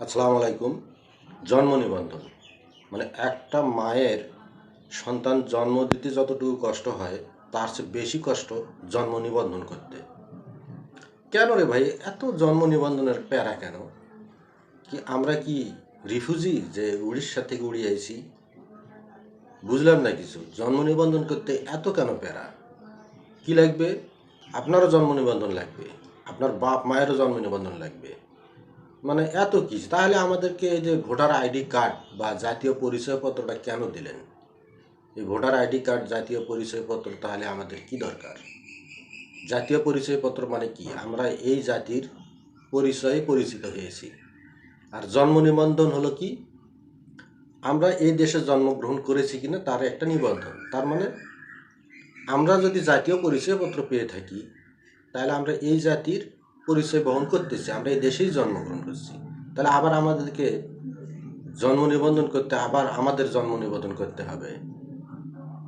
আসসালামু আলাইকুম। জন্ম নিবন্ধন। মানে একটা মায়ের সন্তান জন্ম দিতে যতটুকু কষ্ট হয়, তার চেয়ে বেশি কষ্ট জন্ম নিবন্ধন করতে। কেন রে ভাই? এত জন্ম নিবন্ধনের প্যারা কেন? কি আমরা কি রিফিউজি যে উড়িষ্যা থেকে উড়ে আইছি? বুঝলাম না কিছু। জন্ম নিবন্ধন করতে এত কেন প্যারা? কি লাগবে? আপনারও জন্ম নিবন্ধন লাগবে। আপনার বাপ মায়েরও জন্ম নিবন্ধন লাগবে। মানে এত কিছু। তাহলে আমাদেরকে এই যে ভোটার আইডি কার্ড বা জাতীয় পরিচয়পত্রটা কেন দিলেন? এই ভোটার আইডি কার্ড, জাতীয় পরিচয়পত্র তাহলে আমাদের কি দরকার? জাতীয় পরিচয়পত্র মানে কি? আমরা এই জাতির পরিচয়ে পরিচিত হয়েছি। আর জন্ম নিবন্ধন হলো কি? আমরা এই দেশে জন্মগ্রহণ করেছি কিনা তার একটা নিবন্ধন। তার মানে আমরা যদি জাতীয় পরিচয়পত্র পেয়ে থাকি, তাহলে আমরা এই জাতির পরিচয় বহন করতেছি, আমরা এই দেশেই জন্মগ্রহণ করছি। তাহলে আবার আমাদেরকে জন্ম নিবন্ধন করতে, আবার আমাদের জন্ম নিবন্ধন করতে হবে।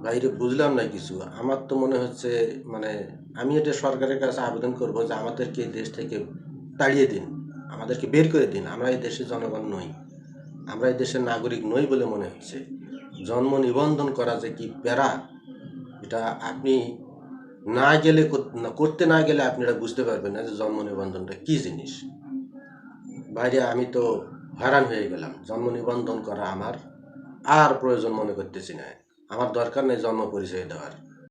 বাইরে বুঝলাম না কিছু। আমার তো মনে হচ্ছে মানে আমি এটা সরকারের কাছে আবেদন করব যে আমাদেরকে এই দেশ থেকে তাড়িয়ে দিন, আমাদেরকে বের করে দিন। আমরা এই দেশের জনগণ নই। আমরা এই দেশের নাগরিক নই বলে মনে হচ্ছে। জন্ম নিবন্ধন করা যে কি প্যারা, এটা আপনি না গেলে করতে না গেলে আপনি এটা বুঝতে পারবেন না যে জন্ম নিবন্ধনটা কী জিনিস। বাইরে আমি তো হয়রান হয়ে গেলাম। জন্ম নিবন্ধন করা আমার আর প্রয়োজন মনে করতেছি না। আমার দরকার নেই জন্ম পরিচয় দেওয়ার।